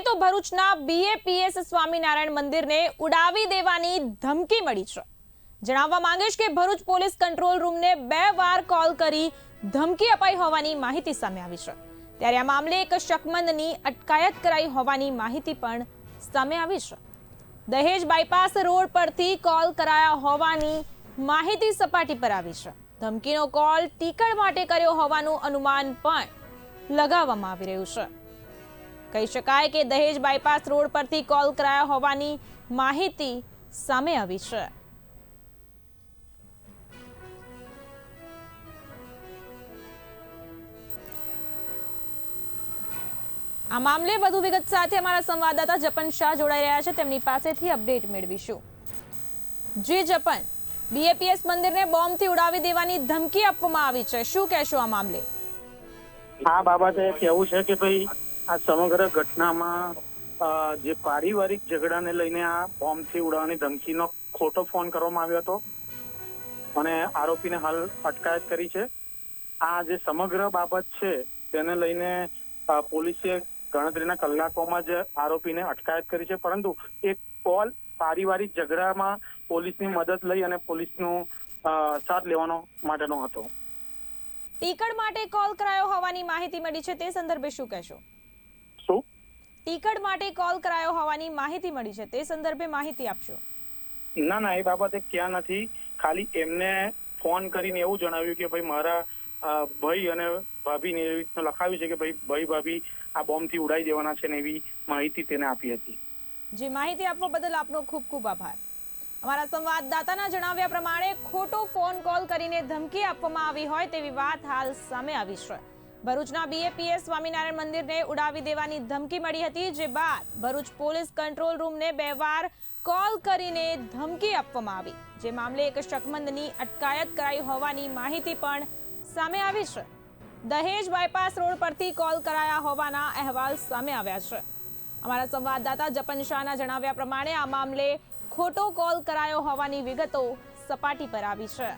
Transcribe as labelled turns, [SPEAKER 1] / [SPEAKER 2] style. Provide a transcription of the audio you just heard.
[SPEAKER 1] કરીએ તો ભરૂચના બીએપીએસ સ્વામિનારાયણ મંદિરને ઉડાવી દેવાની ધમકી મળી છે. જણાવવા માંગીશ કે ભરૂચ પોલીસ કંટ્રોલ રૂમને બે વાર કોલ કરી ધમકી અપાઈ હોવાની માહિતી સામે આવી છે. ત્યારે આ મામલે એક શકમંદની અટકાયત કરાઈ હોવાની માહિતી પણ સામે આવી છે. દહેજ બાયપાસ રોડ પરથી કોલ કરાયા હોવાની માહિતી સપાટી પર આવી છે. ધમકીનો કોલ ટીકળ માટે કર્યો હોવાનું અનુમાન પણ લગાવવામાં આવી રહ્યું છે. કહી શકાય કે દહેજ બાયપાસ રોડ પરથી કોલ કરાયા હોવાની માહિતી સામે આવી છે. આ મામલે વધુ વિગત સાથે અમારા સંવાદદાતા જપન શાહ જોડાઈ રહ્યા છે. તેમની પાસેથી અપડેટ મેળવીશું. જી જપન બીએપીએસ મંદિરને બોમ્બથી ઉડાવી દેવાની ધમકી આપવામાં આવી છે. શું કહેશો આ મામલે?
[SPEAKER 2] આ બાબતે કહેવું છે કે ભાઈ આ સમગ્ર ઘટનામાં જે પારિવારિક ઝઘડાને લઈને આ બોમ્બથી ઉડાવવાની ધમકીનો ખોટો ફોન કરવામાં આવ્યો હતો. અને આરોપીને હાલ અટકાયત કરી છે. આ જે સમગ્ર બાબત છે, તેને લઈને પોલીસે ગણતરીના કલાકોમાં જ આરોપીને અટકાયત કરી છે. પરંતુ એક કોલ પારિવારિક ઝઘડામાં પોલીસની મદદ લઈ અને પોલીસનો સાથ લેવાનો માટેનો હતો.
[SPEAKER 1] ટીકડ માટે કોલ કરાયો હોવાની માહિતી મળી છે. તે સંદર્ભે શું કહેશો? ટીકડ માટે કોલ કરાયો હોવાની માહિતી મળી છે. તે સંદર્ભે માહિતી આપશો
[SPEAKER 2] ના ના એ બાબતે ક્યાં નથી. ખાલી એમને ફોન કરીને એવું જણાવ્યું કે ભાઈ મારા ભાઈ અને ભાભીને એવી રીતના લખાવ્યું છે કે ભાઈ ભાઈ ભાભી આ બોમ્બથી ઉડાઈ દેવાના છે ને એવી માહિતી તેને આપી હતી.
[SPEAKER 1] જે માહિતી આપવા બદલ આપનો ખૂબ ખૂબ આભાર. અમારા સંવાદદાતાના જણાવ્યા પ્રમાણે ખોટો ફોન કોલ કરીને ધમકી આપવામાં આવી હોય તેવી વાત હાલ સામે આવી છે. ભરૂચના બીએપીએસ સ્વામિનારાયણ મંદિરને ઉડાવી દેવાની ધમકી મળી હતી, જે બાદ ભરૂચ પોલીસ કંટ્રોલ રૂમને બે વાર કોલ કરીને ધમકી આપવામાં આવી. જે મામલે એક શકમંદની અટકાયત કરાઈ હોવાની માહિતી પણ સામે આવી છે. દહેજ બાયપાસ રોડ પરથી કોલ કરાયા હોવાના અહેવાલ સામે આવ્યા છે. અમારા સંવાદદાતા જપન શાહના જણાવ્યા પ્રમાણે આ મામલે ખોટો કોલ કરાયો હોવાની વિગતો સપાટી પર આવી છે.